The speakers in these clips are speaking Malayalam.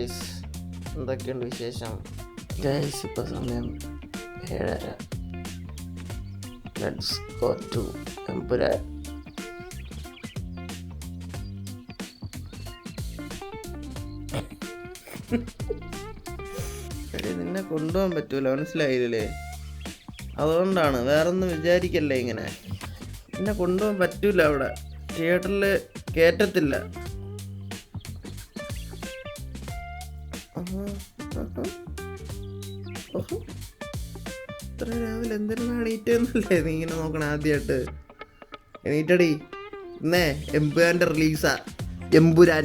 ഗൈസ് എന്തൊക്കെയുണ്ട് വിശേഷം? ഗൈസ് ഇപ്പോൾ സമയം ഏഴര. ലെറ്റ്സ് ഗോ ടു എംപുര എടി നിന്നെ കൊണ്ടുപോകാൻ പറ്റൂല മനസ്സിലായില്ലേ? അതുകൊണ്ടാണ് വേറൊന്നും വിചാരിക്കല്ലേ ഇങ്ങനെ? നിന്നെ കൊണ്ടുപോകാൻ പറ്റൂല അവിടെ. തിയേറ്ററിൽ കയറ്റത്തില്ല എണീറ്റെന്നല്ലേ നീ ഇങ്ങനെ നോക്കണം ആദ്യമായിട്ട് എണീറ്റടി. ഇന്നേ എമ്പുരാന്റെ റിലീസാ. എമ്പുരാൻ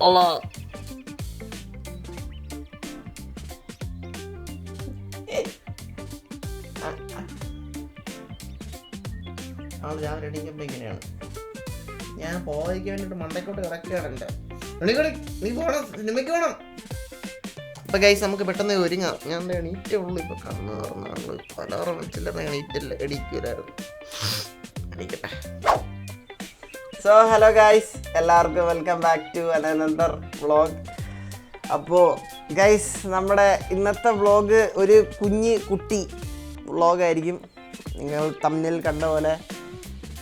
ഓളോ ഞാൻ പോയിക്ക് വേണ്ടിയിട്ട് മണ്ടക്കോട്ട് കിടക്കുകയാണല്ലേ നീ പോണം സിനിമയ്ക്ക് പോകണം അപ്പൊ ഗൈസ് നമുക്ക് പെട്ടെന്ന് ഒരുങ്ങാം. ഞാൻ എണീറ്റേ ഉള്ളൂ. ഇപ്പൊ കണ്ണ് തുറന്നാണ്. പല വെച്ചില്ലെന്ന് എണീറ്റില്ല. എണീക്കൂലായിരുന്നു. എണീക്കട്ടെ. സോ ഹലോ ഗൈസ് എല്ലാവർക്കും welcome back to Ananthar vlog അപ്പോൾ ഗൈസ് നമ്മുടെ ഇന്നത്തെ വ്ളോഗ് ഒരു കുഞ്ഞ് കുട്ടി വ്ളോഗായിരിക്കും നിങ്ങൾ തമ്മിൽ കണ്ട പോലെ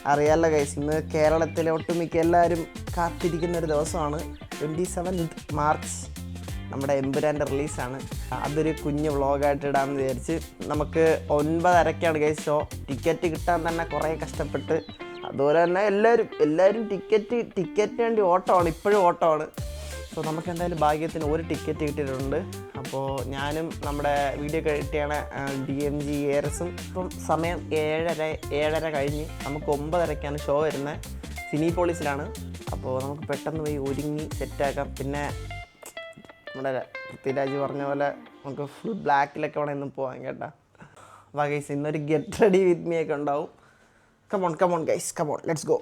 അറിയാമല്ലോ ഗൈസ് ഇന്ന് കേരളത്തിലെ ഒട്ടുമിക്ക എല്ലാവരും കാത്തിരിക്കുന്ന ഒരു ദിവസമാണ്. ട്വന്റി സെവൻ മാർച്ച് നമ്മുടെ എമ്പുരാന്റെ റിലീസാണ്. അതൊരു കുഞ്ഞ് വ്ളോഗായിട്ട് ഇടാമെന്ന് വിചാരിച്ച് നമുക്ക് ഒൻപതരക്കാണ് കേസ് ഷോ ടിക്കറ്റ് കിട്ടാൻ തന്നെ കുറേ കഷ്ടപ്പെട്ട് അതുപോലെ തന്നെ എല്ലാവരും എല്ലാവരും ടിക്കറ്റ് ടിക്കറ്റ് വേണ്ടി ഓട്ടമാണ് ഇപ്പോഴും ഓട്ടമാണ്. സോ നമുക്ക് എന്തായാലും ഭാഗ്യത്തിന് ഒരു ടിക്കറ്റ് കിട്ടിയിട്ടുണ്ട്. അപ്പോൾ ഞാനും നമ്മുടെ വീഡിയോ കിട്ടിയാണ് ഡി എം ജി എയർസും ഇപ്പം സമയം ഏഴര ഏഴര കഴിഞ്ഞ് നമുക്ക് ഒമ്പതരക്കാണ് ഷോ വരുന്നത്. സിനി പോളിസിലാണ് അപ്പോൾ നമുക്ക് പെട്ടെന്ന് പോയി ഒരുങ്ങി സെറ്റാക്കാം പിന്നെ നമ്മുടെ പൃഥ്വിരാജ് പറഞ്ഞ പോലെ നമുക്ക് ഫുൾ ബ്ലാക്കിലൊക്കെ വേണം ഇന്ന് പോകാൻ കേട്ടാ. അപ്പോൾ ഗൈസ് ഇന്നൊരു ഗെറ്റ് റെഡി വിത്ത് മീ ഒക്കെ ഉണ്ടാവും. Come on come on guys come on let's go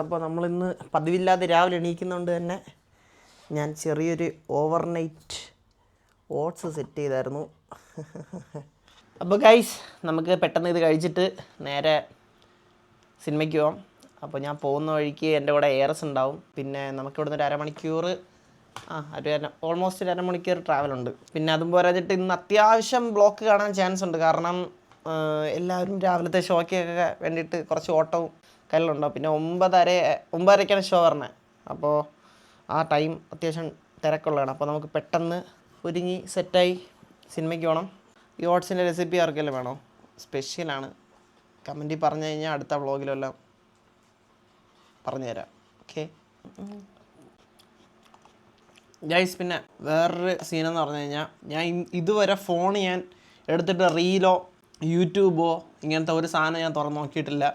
അപ്പോൾ നമ്മളിന്ന് പതിവില്ലാതെ രാവിലെ എണീക്കുന്നതുകൊണ്ട് തന്നെ ഞാൻ ചെറിയൊരു ഓവർനൈറ്റ് ഓട്സ് സെറ്റ് ചെയ്തായിരുന്നു. അപ്പോൾ ഗൈസ് നമുക്ക് പെട്ടെന്ന് ഇത് കഴിച്ചിട്ട് നേരെ സിനിമയ്ക്ക് പോവാം. അപ്പോൾ ഞാൻ പോകുന്ന വഴിക്ക് എന്റെ കൂടെ എയർസ് ഉണ്ടാവും. പിന്നെ നമുക്ക് ഇവിടുന്ന് ഒരു അരമണിക്കൂർ ആ ഒരു ഓൾമോസ്റ്റ് ഒരു അരമണിക്കൂർ ട്രാവൽ ഉണ്ട്. പിന്നെ അതും പോരാഞ്ഞിട്ട് ഇന്ന് അത്യാവശ്യം ബ്ലോക്ക് കാണാൻ ചാൻസ് ഉണ്ട്. കാരണം എല്ലാവരും രാവിലത്തെ ഷോയ്ക്കൊക്കെ വേണ്ടിയിട്ട് കുറച്ച് ഓട്ടവും കല്ലുണ്ടാവും പിന്നെ ഒമ്പതര ഒമ്പതരയ്ക്കാണ് ഷോ പറഞ്ഞത് അപ്പോൾ ആ ടൈം അത്യാവശ്യം തിരക്കുള്ളതാണ്. അപ്പോൾ നമുക്ക് പെട്ടെന്ന് ഒരുങ്ങി സെറ്റായി സിനിമയ്ക്ക് പോകണം ഈ ഓട്സിന്റെ റെസിപ്പി ആർക്കെല്ലാം വേണോ? സ്പെഷ്യലാണ് കമന്റിൽ പറഞ്ഞു കഴിഞ്ഞാൽ അടുത്ത വ്ളോഗിലെല്ലാം പറഞ്ഞുതരാം. ഓക്കെ ഗൈസ് പിന്നെ വേറൊരു സീനെന്ന് പറഞ്ഞു കഴിഞ്ഞാൽ ഞാൻ ഇതുവരെ ഫോൺ ഞാൻ എടുത്തിട്ട് റീലോ യൂട്യൂബോ ഇങ്ങനത്തെ ഒരു സാധനം ഞാൻ തുറന്ന് നോക്കിയിട്ടില്ല.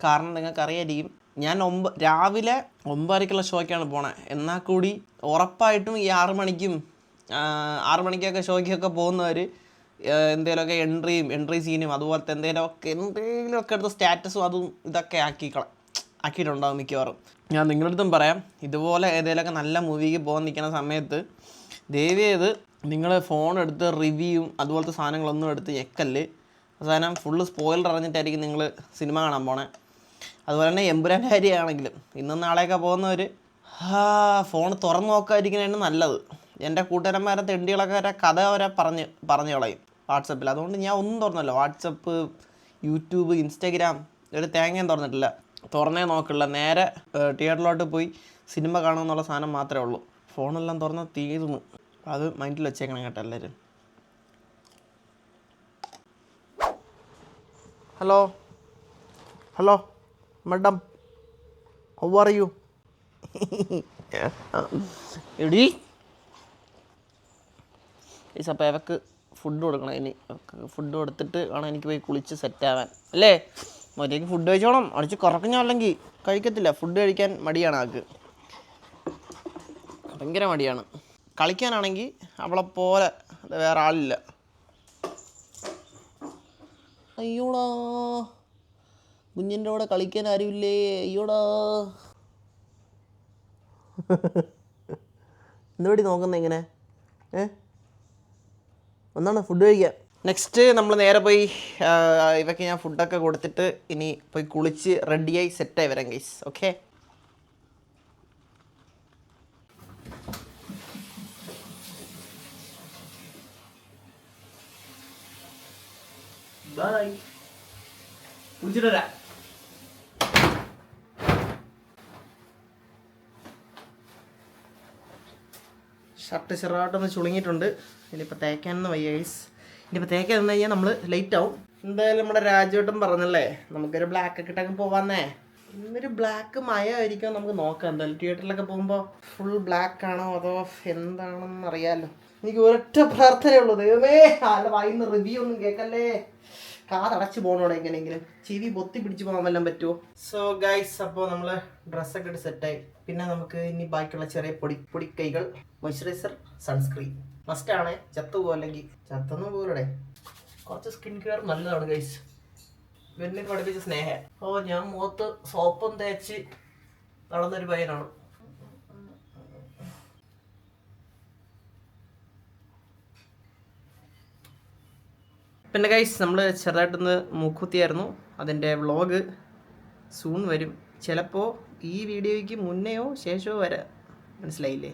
കാരണം നിങ്ങൾക്കറിയായിരിക്കും ഞാൻ ഒമ്പ രാവിലെ ഒമ്പതരക്കുള്ള ഷോയ്ക്കാണ് പോണത് എന്നാൽ കൂടി ഉറപ്പായിട്ടും ഈ ആറ് മണിക്കും ആറ് മണിക്കൊക്കെ ഷോയ്ക്കൊക്കെ പോകുന്നവർ എന്തെങ്കിലുമൊക്കെ എൻട്രിയും എൻട്രി സീനും അതുപോലത്തെ എന്തെങ്കിലുമൊക്കെ എന്തെങ്കിലുമൊക്കെ എടുത്ത് സ്റ്റാറ്റസും അതും ഇതൊക്കെ ആക്കിക്കള ആക്കിയിട്ടുണ്ടാവും മിക്കവാറും. ഞാൻ നിങ്ങളുടെ അടുത്തും പറയാം ഇതുപോലെ ഏതെങ്കിലുമൊക്കെ നല്ല മൂവിക്ക് പോകാൻ നിൽക്കുന്ന സമയത്ത് ദയവ് നിങ്ങൾ ഫോൺ എടുത്ത് റിവ്യൂവും അതുപോലത്തെ സാധനങ്ങളൊന്നും എടുത്ത് ഞെക്കല്ല്. അവസാനം ഫുള്ള് സ്പോയിലർ അറിഞ്ഞിട്ടായിരിക്കും നിങ്ങൾ സിനിമ കാണാൻ പോണേ. അതുപോലെ തന്നെ എമ്പുരാന്റെ കാര്യമാണെങ്കിലും ഇന്നും നാളെയൊക്കെ പോകുന്നവർ ഫോൺ തുറന്നു നോക്കാതിരിക്കുന്നതാണ് നല്ലത്. എന്റെ കൂട്ടുകാരന്മാരെ തെണ്ടികളൊക്കെ വരെ കഥ വരെ പറഞ്ഞ് പറഞ്ഞു കളയും. വാട്സപ്പിൽ. അതുകൊണ്ട് ഞാൻ ഒന്നും തുറന്നില്ല. വാട്സപ്പ് യൂട്യൂബ് ഇൻസ്റ്റാഗ്രാം ഒരു തേങ്ങയും തുറന്നിട്ടില്ല. തുറന്നേ നോക്കില്ല നേരെ തിയേറ്ററിലോട്ട് പോയി സിനിമ കാണുമെന്നുള്ള സാധനം മാത്രമേ ഉള്ളൂ. ഫോണെല്ലാം തുറന്ന് തീരുന്നു അത് മൈൻഡിൽ വെച്ചേക്കണം കേട്ടോ എല്ലാവരും. Hello? Hello? Madam how are you? എടി. ഈസ് അപ്പോൾ അവക്ക് ഫുഡ് കൊടുക്കണം. ഇനി ഫുഡ് കൊടുത്തിട്ട് വേണം എനിക്ക് പോയി കുളിച്ച് സെറ്റാവാൻ അല്ലേ? മര്യാദയ്ക്ക് ഫുഡ് കഴിച്ചോണം. അടിച്ച് കുറക്കഞ്ഞോ അല്ലെങ്കിൽ കഴിക്കത്തില്ല. ഫുഡ് കഴിക്കാൻ മടിയാണ് ആൾക്ക്. ഭയങ്കര മടിയാണ്. കളിക്കാനാണെങ്കിൽ അവളെ പോലെ വേറെ ആളില്ല. അയ്യോടാ. കുഞ്ഞിന്റെ കൂടെ കളിക്കാൻ ആരുമില്ലേ? അയ്യോടാ. എന്തുപടി നോക്കുന്നത് ഇങ്ങനെ. ഏ? ഒന്നാണ് ഫുഡ് കഴിക്കാൻ. നെക്സ്റ്റ് നമ്മൾ നേരെ പോയി ഇവയ്ക്ക് ഞാൻ ഫുഡൊക്കെ കൊടുത്തിട്ട് ഇനി പോയി കുളിച്ച് റെഡിയായി സെറ്റായി വരാം ഗൈസ് ഓക്കെ ബൈ കുളിച്ചിട്ട് വരാം. ഷർട്ട് ചെറുതായിട്ടൊന്ന് ചുളുങ്ങിയിട്ടുണ്ട്. ഇനിയിപ്പോൾ തേക്കാനൊന്നും വയ്യ ഗൈസ് ഇനിയിപ്പോൾ തേക്കാൻ നിന്ന് കഴിഞ്ഞാൽ നമ്മൾ ലേറ്റ് ആവും. എന്തായാലും നമ്മുടെ രാജുവേട്ടൻ പറഞ്ഞല്ലേ നമുക്കൊരു ബ്ലാക്ക് ഒക്കെ ഇട്ടൊക്കെ പോവാന്നേ. ഇന്നൊരു ബ്ലാക്ക് മയമായിരിക്കും നമുക്ക് നോക്കാം. എന്തായാലും തിയേറ്ററിലൊക്കെ പോകുമ്പോൾ ഫുൾ ബ്ലാക്ക് ആണോ അതോ എന്താണെന്ന് അറിയാമല്ലോ എനിക്ക് ഒരൊറ്റ പ്രാർത്ഥനയുള്ളൂ ദൈവമേ അല്ല വായിന്ന് റിവ്യൂ ഒന്നും കേൾക്കല്ലേ? കാതടച്ച് പോകണോടെ എങ്ങനെയെങ്കിലും. ചെവി പൊത്തി പിടിച്ച് പോകാൻ വല്ലതും പറ്റുമോ സോ ഗൈസ് അപ്പോൾ നമ്മൾ ഡ്രസ്സൊക്കെ ഇട്ട് സെറ്റായി പിന്നെ നമുക്ക് ഇനി ബാക്കിയുള്ള ചെറിയ പൊടി പൊടിക്കൈകൾ കൈകൾ മോയ്സ്ചറൈസർ സൺസ്ക്രീൻ മസ്റ്റാണ് ചത്തു പോകല്ലെങ്കിൽ ചത്തൊന്നും പോകലടെ കുറച്ച് സ്കിൻ കെയർ നല്ലതാണ് ഗൈസ് വെണ്ണിൽ പഠിപ്പിച്ച സ്നേഹ. ഓ ഞാൻ മുഖത്ത് സോപ്പും തേച്ച് നടന്നൊരു പയ്യനാണ്. പിന്നെ ഗൈസ് നമ്മൾ ചെറുതായിട്ടൊന്ന് മൂക്കുത്തിയായിരുന്നു. അതിന്റെ വ്ളോഗ് സൂൺ വരും. ചിലപ്പോൾ ഈ വീഡിയോയ്ക്ക് മുന്നെയോ ശേഷമോ വരാം. മനസ്സിലായില്ലേ?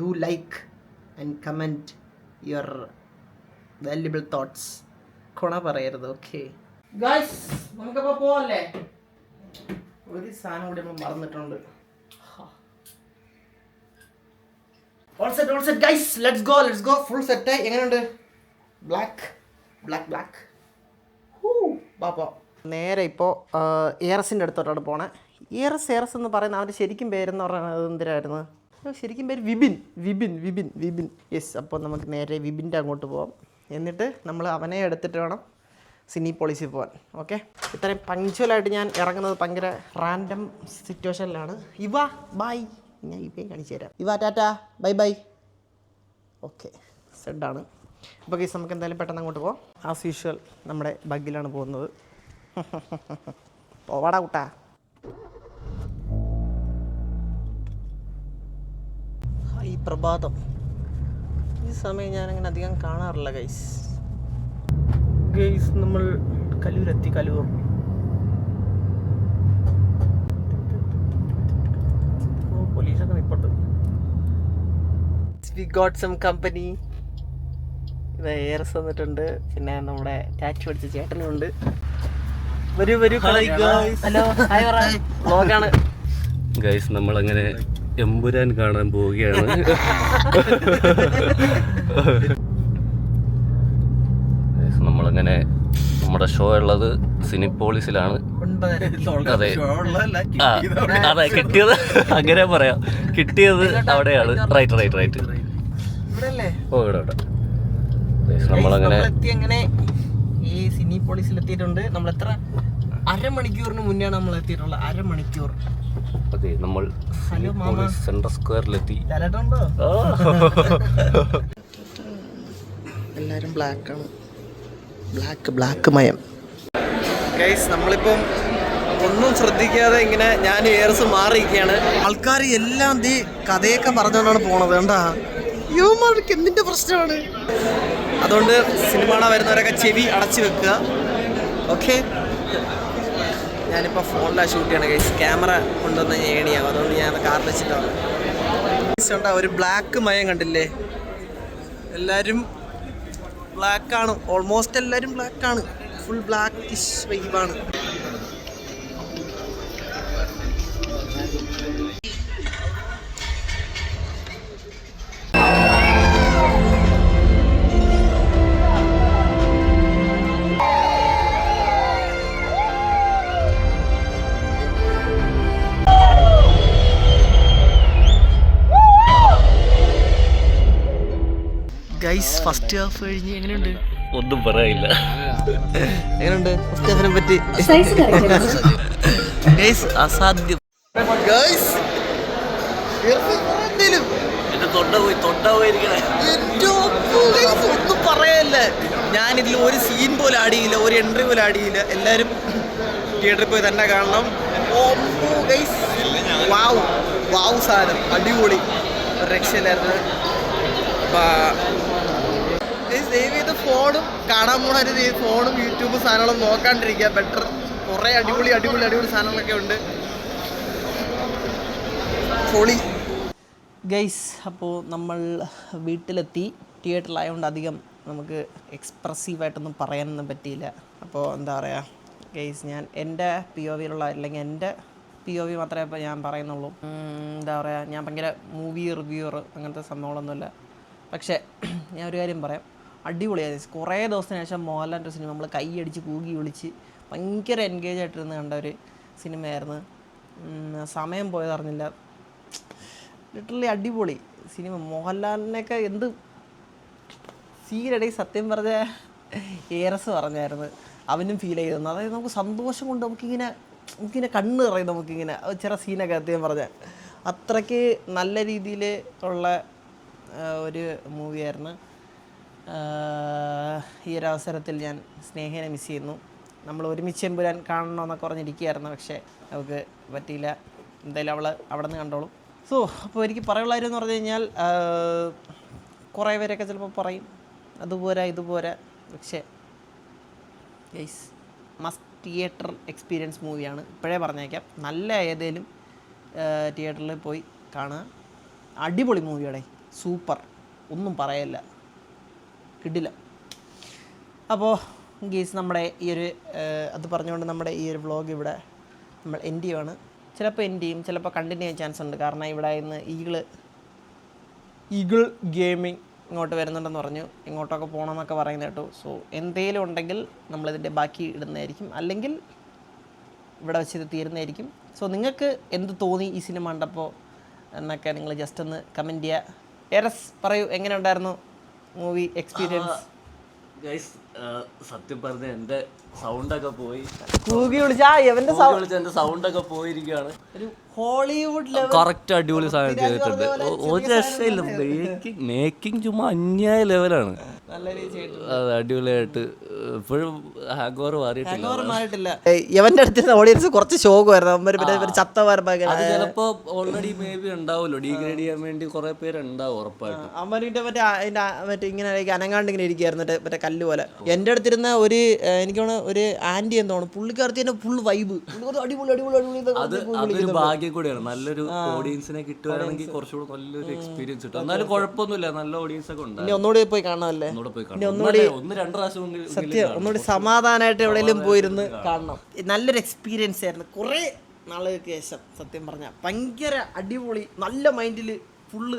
Do like and comment your valuable thoughts കൊണ പറയരുത് ഓക്കെ ഗൈസ് നമുക്കപ്പോൾ പോവല്ലേ? ഒരു സാധനം കൂടി നമ്മൾ മറന്നിട്ടുണ്ട്. All set all set guys let's go let's go full set എങ്ങനെയുണ്ട്? ബ്ലാക്ക് ബ്ലാക്ക് ബ്ലാക്ക് ഹൂ ബാപ്പ നേരെ ഇപ്പോൾ എയറസിന്റെ അടുത്തോട്ടാണ് പോണേ. എയറസ് എയറസ് എന്ന് പറയുന്ന അവന്റെ ശരിക്കും പേരെന്ന് പറയുന്നത് എന്തിനായിരുന്നു? ശരിക്കും പേര് വിപിൻ വിപിൻ വിപിൻ വിപിൻ. യെസ് അപ്പോൾ നമുക്ക് നേരെ വിപിന്റെ അങ്ങോട്ട് പോവാം. എന്നിട്ട് നമ്മൾ അവനെ എടുത്തിട്ട് വേണം സിനി പോളിസി പോകാൻ ഓക്കെ? ഇത്രയും പങ്ക്ച്വലായിട്ട് ഞാൻ ഇറങ്ങുന്നത് ഭയങ്കര റാൻഡം സിറ്റുവേഷനിലാണ് ഇവ ബൈ ഞാൻ ഇവയെ കാണിച്ചു തരാം. ഇവ ടാറ്റ ബൈ ബൈ ഓക്കെ സെഡാണ് അപ്പോൾ കേസ് നമുക്ക് എന്തായാലും പെട്ടെന്ന് അങ്ങോട്ട് പോകാം ആസ് യൂഷ്വൽ നമ്മുടെ ബഗ്ഗിലാണ് പോകുന്നത്. പോവാടാ കൂട്ടാ. ഹായ് പ്രഭാതം. ഈ സമയം ഞാനങ്ങനെ അധികം കാണാറില്ല ഗൈസ് ഗൈസ് നമ്മൾ കലൂരെത്തി കലൂർ. പോലീസൊക്കെ നിപ്പുണ്ട്. വി ഗോട്ട് സം കമ്പനി ഇത് എയർസ് വന്നിട്ടുണ്ട്. പിന്നെ നമ്മുടെ ടാറ്റു അടിച്ച ചേട്ടനുണ്ട് വരൂ വരൂ ഹലോ ഹായ് പറ. വ്ളോഗാണ് ഗൈസ് നമ്മളങ്ങനെ എമ്പുരാൻ കാണാൻ പോവുകയാണ്. Guys, നമ്മളങ്ങനെ നമ്മുടെ ഷോ ഉള്ളത് സിനിപ്പോളിസിലാണ് അതെ. അതെ കിട്ടിയത് അങ്ങനെ പറയാം. കിട്ടിയത് അവിടെയാണ്. റൈറ്റ് റൈറ്റ് റൈറ്റ് ഓ ഇവിടെ ഇവിടെ. നമ്മളങ്ങനെ അങ്ങനെ ഈ സിനി പോളീസിൽ എത്തിയിട്ടുണ്ട് നമ്മൾ എത്ര അരമണിക്കൂറിന് മുന്നെയാണ് നമ്മൾ എത്തിയിട്ടുള്ളത് അരമണിക്കൂർ. അതെ നമ്മൾ സെൻട്രൽ സ്ക്വയറിലെത്തി. എല്ലാരും ബ്ലാക്ക് ആണ് ബ്ലാക്ക് ബ്ലാക്ക് മയം. ഗൈസ് നമ്മളിപ്പം ഒന്നും ശ്രദ്ധിക്കാതെ ഇങ്ങനെ ഞാൻ എയർസ് മാറിയിരിക്കുകയാണ്. ആൾക്കാർ എല്ലാം ഈ കഥയൊക്കെ പറഞ്ഞുകൊണ്ടാണ് പോണത്. കണ്ടാ യുവമാർക്ക് എന്തിന്റെ പ്രശ്നമാണ്? അതുകൊണ്ട് സിനിമ വരുന്നവരൊക്കെ ചെവി അടച്ചു വെക്കുക. ഓക്കെ? ഞാനിപ്പോൾ ഫോണിലാണ് ഷൂട്ട് ചെയ്യണം ഗൈസ് ക്യാമറ കൊണ്ടുവന്ന് ഏണിയാവും. അതുകൊണ്ട് ഞാൻ കാറിൽ വെച്ചിട്ടാണ്. ഒരു ബ്ലാക്ക് മയം കണ്ടില്ലേ? എല്ലാവരും ബ്ലാക്ക് ആണ്. ഓൾമോസ്റ്റ് എല്ലാവരും ബ്ലാക്ക് ആണ്. ഫുൾ ബ്ലാക്കിഷ് വൈബാണ് ഗൈസ് ഫസ്റ്റ് ഹാഫ് കഴിഞ്ഞ് എങ്ങനെയുണ്ട്? ഒന്നും പറയില്ല എങ്ങനെയുണ്ട്? ഫസ്റ്റ് ഹാഫിനെ പറ്റി? ഗൈസ് അസാധ്യം. ഗൈസ് എന്റെ തൊണ്ട പോയി തൊണ്ട പോയിരിക്കണേ. ഒന്നും പറയല്ല. ഞാനിതിൽ ഒരു സീൻ പോലും ആടിയില്ല ഒരു എൻട്രി പോലും ആടിയില്ല എല്ലാവരും തിയേറ്ററിൽ പോയി തന്നെ കാണണം. ഗൈസ് വാവ് വാവ് സാധനം. അടിപൊളി. രക്ഷയില്ലായിരുന്നു. ദയവ് ചെയ്ത് ഫോണും കാണാൻ പോണൊരു ഫോണും യൂട്യൂബ് സാധനങ്ങളും നോക്കാണ്ടിരിക്കുക. ബെറ്റർ കുറേ അടിപൊളി അടിപൊളി അടിപൊളി സാധനങ്ങളൊക്കെ ഉണ്ട്. ഗൈസ് അപ്പോൾ നമ്മൾ വീട്ടിലെത്തി. തിയേറ്ററിലായതുകൊണ്ട് അധികം നമുക്ക് എക്സ്പ്രസീവായിട്ടൊന്നും പറയാനൊന്നും പറ്റിയില്ല. അപ്പോൾ എന്താ പറയുക ഗൈസ് ഞാൻ എന്റെ പി ഒ വിയിലുള്ള അല്ലെങ്കിൽ എന്റെ പി ഒ വി മാത്രമേ ഇപ്പോൾ ഞാൻ പറയുന്നുള്ളൂ. എന്താ പറയുക ഞാൻ ഭയങ്കര മൂവി റിവ്യൂവർ അങ്ങനത്തെ സംഭവങ്ങളൊന്നുമില്ല. പക്ഷേ ഞാൻ ഒരു കാര്യം പറയാം. അടിപൊളിയായി കുറേ ദിവസത്തിന് ശേഷം മോഹൻലാലിന്റെ സിനിമ നമ്മൾ കൈയടിച്ച് കൂകി വിളിച്ച് ഭയങ്കര എൻഗേജ് ആയിട്ടിരുന്ന് കണ്ട ഒരു സിനിമയായിരുന്നു. സമയം പോയതറിഞ്ഞില്ല ലിറ്ററലി അടിപൊളി സിനിമ. മോഹൻലാലിനെയൊക്കെ എന്ത് സീരടി സത്യം പറഞ്ഞ ഏറസ് പറഞ്ഞായിരുന്നു. അവനും ഫീൽ ചെയ്തിരുന്നു. അതായത് നമുക്ക് സന്തോഷം കൊണ്ട് നമുക്കിങ്ങനെ നമുക്കിങ്ങനെ കണ്ണ് നിറയും നമുക്കിങ്ങനെ. ചെറ സീനൊക്കെ അദ്ദേഹം പറഞ്ഞ. അത്രയ്ക്ക് നല്ല രീതിയിൽ ഉള്ള ഒരു മൂവിയായിരുന്നു ഈ ഒരു അവസരത്തിൽ ഞാൻ സ്നേഹനെ മിസ് ചെയ്യുന്നു. നമ്മൾ ഒരുമിച്ച് എമ്പുരാൻ കാണണമെന്നൊക്കെ പറഞ്ഞിരിക്കുകയായിരുന്നു പക്ഷേ നമുക്ക് പറ്റിയില്ല. എന്തായാലും അവൾ അവിടെ നിന്ന് കണ്ടോളും. സോ അപ്പോൾ എനിക്ക് പറയാനുള്ള കാര്യം എന്ന് പറഞ്ഞു കഴിഞ്ഞാൽ കുറേ പേരൊക്കെ ചിലപ്പോൾ പറയും അതുപോരാ ഇതുപോരാ പക്ഷേ ഗൈസ് മസ്റ്റ് തിയേറ്റർ എക്സ്പീരിയൻസ് മൂവിയാണ് ഇപ്പോഴേ പറഞ്ഞേക്കാം. നല്ല ഏതേലും തിയേറ്ററിൽ പോയി കാണുക. അടിപൊളി മൂവിയുടെ സൂപ്പർ ഒന്നും പറയല്ല. കിടില. അപ്പോൾ ഗീസ് നമ്മുടെ ഈ ഒരു അത് പറഞ്ഞുകൊണ്ട് നമ്മുടെ ഈ ഒരു വ്ളോഗ് ഇവിടെ നമ്മൾ എൻഡ് ചെയ്യുവാണ്. ചിലപ്പോൾ എൻഡ് ചെയ്യും ചിലപ്പോൾ കണ്ടിന്യൂ ചെയ്യാൻ ചാൻസ് ഉണ്ട്. കാരണം ഇവിടെ ഇന്ന് ഈഗിൾ ഈഗിൾ ഗെയിമിംഗ് ഇങ്ങോട്ട് വരുന്നുണ്ടെന്ന് പറഞ്ഞു. ഇങ്ങോട്ടൊക്കെ പോകണം എന്നൊക്കെ പറയുന്ന കേട്ടോ. സോ എന്തേലും ഉണ്ടെങ്കിൽ നമ്മളിതിന്റെ ബാക്കി ഇടുന്നതായിരിക്കും. അല്ലെങ്കിൽ ഇവിടെ വെച്ച് ഇത് തീരുന്നതായിരിക്കും. സോ നിങ്ങൾക്ക് എന്ത് തോന്നി ഈ സിനിമ കണ്ടപ്പോൾ എന്നൊക്കെ നിങ്ങൾ ജസ്റ്റ് ഒന്ന് കമന്റ് ചെയ്യുക. എറസ് പറയൂ എങ്ങനെ ഉണ്ടായിരുന്നു? മൂവി എക്സ്പീരിയൻസ് ഗൈസ് സത്യം പറഞ്ഞ എന്റെ സൗണ്ട് ഒക്കെ പോയി. കൂകി വിളിച്ചാ എവന്റെ എന്റെ സൗണ്ടൊക്കെ പോയിരിക്കുകയാണ്. ഒരു ഹോളിവുഡ് ലെവൽ കറക്റ്റ് അടിപൊളി സാധനം ചെയ്തിട്ടുണ്ട് ഒരു രക്ഷയില്ല. മേക്കിംഗ് മേക്കിംഗ് ചുമ്മാ അന്യായ ലെവലാണ് നല്ല അത് അടിപൊളിയായിട്ട് ഇപ്പോഴും ഓവർ മാറിയിട്ടില്ല. മാറിയിട്ടില്ല. എവന്റെ അടുത്ത് ഓഡിയൻസ് കുറച്ച് ശോകമായിരുന്നു അവന്മാര് പിന്നെ ഒരു ചത്തവാർമ്മ അത് ചിലപ്പോ ഓൾറെഡി മേ ബി ഉണ്ടാവുമല്ലോ. ഡീഗ്രേഡ് ചെയ്യാൻ വേണ്ടി കുറെ പേര് ഉണ്ടാവും ഉറപ്പായിട്ടും. അമ്മന്റെ മറ്റേ അതിന്റെ മറ്റേ ഇങ്ങനെ അനങ്ങാണ്ട് ഇങ്ങനെ ഇരിക്കുകയായിരുന്നു മറ്റേ കല്ല് പോലെ. എന്റെ അടുത്തിരുന്ന ഒരു എനിക്ക് തോന്നുന്നു ഒരു ആന്റി എന്താണ് പുള്ളിക്കാരത്തി തന്നെ ഫുൾ വൈബ് അടിപൊളി അടിപൊളി അത് അതൊരു ഭാഗ്യം കൂടിയാണ്. നല്ലൊരു ഓഡിയൻസിനെ കിട്ടുകയാണെങ്കിൽ കുറച്ചുകൂടെ നല്ലൊരു എക്സ്പീരിയൻസ് കിട്ടും. എന്നാലും കുഴപ്പമൊന്നുമില്ല. നല്ല ഓഡിയൻസ് ഒക്കെ ഇനി ഉണ്ടാവും. ഒന്നുകൂടി പോയി കാണാമല്ലേ ഒന്നുകൂടെ പോയി കാണണം. ഒന്നുകൂടെ ഒന്ന് രണ്ട് പ്രാവശ്യം സത്യം ഒന്നുകൂടി സമാധാനമായിട്ട് എവിടെയെങ്കിലും പോയിരുന്ന് കാണണം. നല്ലൊരു എക്സ്പീരിയൻസ് ആയിരുന്നു. കുറേ നാളുകൾക്ക് ശേഷം സത്യം പറഞ്ഞാൽ ഭയങ്കര അടിപൊളി നല്ല മൈൻഡിൽ ഫുള്ള്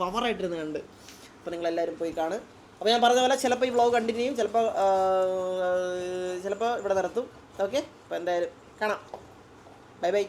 പവറായിട്ടിരുന്ന് കണ്ട്. അപ്പോൾ നിങ്ങളെല്ലാവരും പോയി കാണും. അപ്പോൾ ഞാൻ പറഞ്ഞ പോലെ ചിലപ്പോൾ ഈ വ്ളോഗ് കണ്ടിന്യൂ ചെയ്യും. ചിലപ്പോൾ ചിലപ്പോൾ ഇവിടെ നിർത്തും. ഓക്കെ അപ്പോൾ എന്തായാലും കാണാം. Bye bye